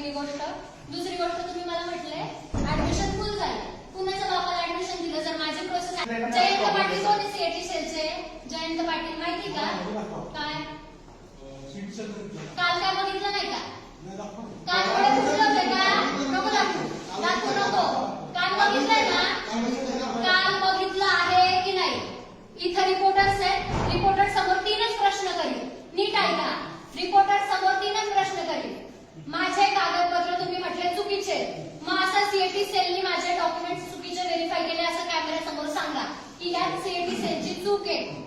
पहिली गोष्ट. दुसरी गोष्ट तुम्ही मला म्हटले ऍडमिशन फुल झाले. कुणाच्या बापाला ऍडमिशन दिलं जर माझी प्रोसेस जयंत पाटील कोण सीएटी सेलचे जयंत पाटील माहिती का? काय? काल काय बघितलं नाही का? काल होते का? नको दाखवू. दाखवू नको काल बघितलंय ना काल बघितलं आहे की नाही इथं रिपोर्टर्स आहेत रिपोर्टर समोर तीनच प्रश्न करील नीट ऐका रिपोर्टर समोर तीनच प्रश्न करील माझे कागदपत्र तुम्ही म्हटले चुकीचे आहेत. मग असं सीएटी सेलनी माझे डॉक्युमेंट चुकीचे व्हेरीफाय केले असं कॅमेरा समोर सांगा की यात सीएटी सेलची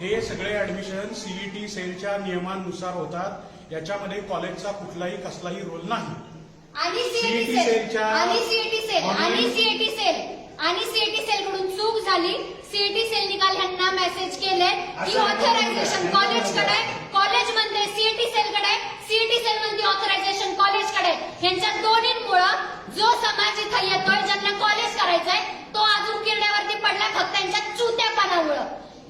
हे सगळे ऍडमिशन सीईटी सेलच्या नियमानुसार होतात. याच्यामध्ये कॉलेजचा कुठलाही कसलाही रोल नाही. आणि CET सेल सेलच्या आणि सीएटी सेल online- आणि सीएटी सेल आणि सीएटी सेल कडून चूक झाली. सीएटी सेल निकाल ह्यांना मेसेज केले. की ऑथरायझेशन नाही. कॉलेजकडे कॉलेज म्हणते सीएटी सेल कडे. सीएटी सेल म्हणते ऑथरायझेशन कॉलेजकडे यांच्या दोन्हींमुळं जो समाज इथं येतोय ज्यांना कॉलेज करायचंय तो अजून किरड्यावरती पडलाय फक्त त्यांच्या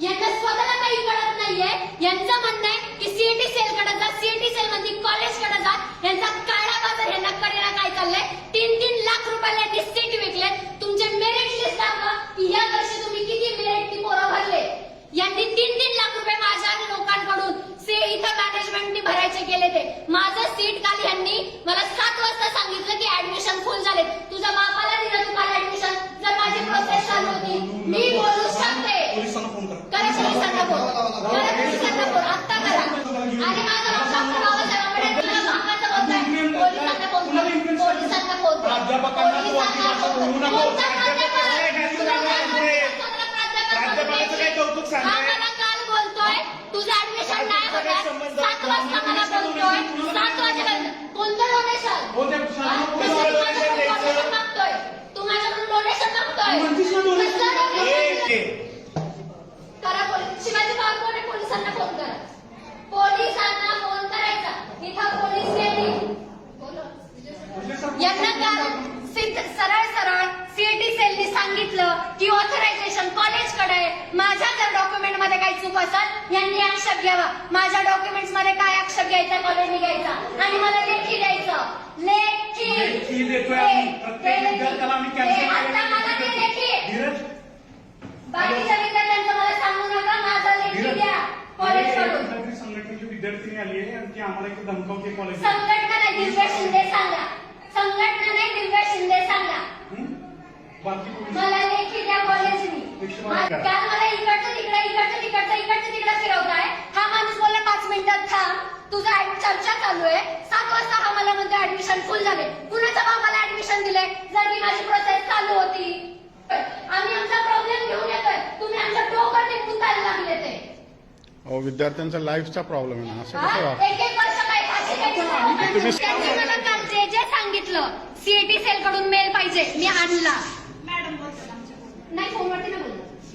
यांना स्वतःला काही कळत नाहीये. यांचं म्हणणं आहे की सीएटी सेल कडे जा सीएटी सेल मध्ये कॉलेजकडे जा. यांचा काळा बाजार यांना कडेला काय चाललंय? तीन तीन लाख रुपयाला यांनी सीट विकले तुमचे मेरिट लिस्ट दाखवा. की या वर्षी तुम्ही किती मेरिट ती पोरं भरले यांनी तीन तीन लाख रुपये माझ्या लोकांकडून से इथं मॅनेजमेंटनी भरायचे गेले ते माझं सीट काल यांनी मला सात वाजता सांगितलं की ऍडमिशन फुल झाले तुझ्या बापाला दिलं तू काल ऍडमिशन जर माझी प्रोसेस चालू होती मी बोलू शकते पोलिसांना फोन करा करा पोलिसांना फोन करा पोलिसांना फोन आत्ता करा आणि माझा नाव डॉक्टर बाबासाहेब आंबेडकर तुला मागाचं बोलताय पोलिसांना फोन कर पोलिसांना फोन कर प्राध्यापकांना तू अशी भाषा बोलू नको. कोणता प्राध्यापक? प्राध्यापक आहे, तुला काय काय पुढे? बोलतो? प्राध्यापक प्राध्यापकाचं हा मला काल बोलतोय. तुझं ऍडमिशन नाही होणार. सात वाजता मला बोलतोय. सात वाजेपर्यंत. कोणतं डोनेशन हो, ते शाळेला तू कोणी माझ्याकडून डोनेशन द्यायचं? डोनेशन मागतोय तू माझ्याकडून डोनेशन मागतोय म्हणतीस ना डोनेशन? कसलं ए, डोनेशन? ए, करा पोलीस शिवाजी पवार कोण आहे? पोलिसांना फोन करा पोलिसांना फोन करायचा इथं पोलीस गेली यांना काल सिद्ध सरळ सरळ सीएटी सेलनी सांगितलं की ऑथरायझेशन कॉलेजकडे आहे माझ्या जर चूक असेल यांनी आक्षेप घ्यावा. माझ्या डॉक्युमेंट्समध्ये काय आक्षेप घ्यायचा कॉलेजने घ्यायचा. आणि मला लेखी द्यायचं. लेखी. बाकीच्या विद्यार्थ्यांचं मला सांगू नका माझा लेखी द्या. कॉलेजकडून विद्यार्थी संघटनेची विद्यार्थिनी आली आहे. आणि ती आम्हाला इथे धमकावते कॉलेज संघटना नाही दिव्या शिंदे सांगा. संघटना नाही दिव्या शिंदे सांगा. बाकी मला लेखी द्या करा. काल मला इकडचं तिकडे इकडचं तिकडचं इकडचं तिकडे फिरवताय. हा माणूस बोलला पाच मिनिटात थांब. तुझा चर्चा चालू आहे. सात वाजता हा मला म्हणतो ऍडमिशन फुल झाले. कुणाच्या बाबाला ऍडमिशन दिले जर की माझी प्रोसेस चालू होती आम्ही आमचा प्रॉब्लेम घेऊन येतोय. तुम्ही आमच्या डोकं टिपून जायला लागले ते. अहो विद्यार्थ्यांचा लाईफचा प्रॉब्लेम आहे ना. असं कसं हा? वाग एक एक वर्ष काय? फाशी घ्यायची? त्यांनी मला काल जे जे सांगितलं सीएटी सेल कडून मेल पाहिजे मी आणला नाही फोनवरती ना बोललो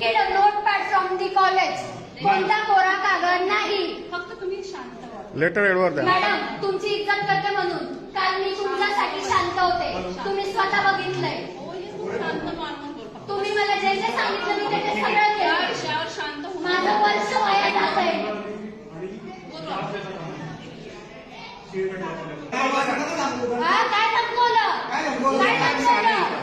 get a notepad from the college कोणता कोरा कागद नाही. फक्त तुम्ही शांत व्हा. लेटर एडवर द्या. मॅडम तुमची इज्जत करते म्हणून. काल मी तुमच्यासाठी शांत होते. तुम्ही स्वतः बघितलंय शांत नॉर्मल बोल फक्त. तुम्ही मला जे जे सांगितलं मी ते ते सगळं या केलं विषयावर शांत होऊन माझं वर्ष वया जात आहे आणि हा काय संपवलं काय दाखवलं?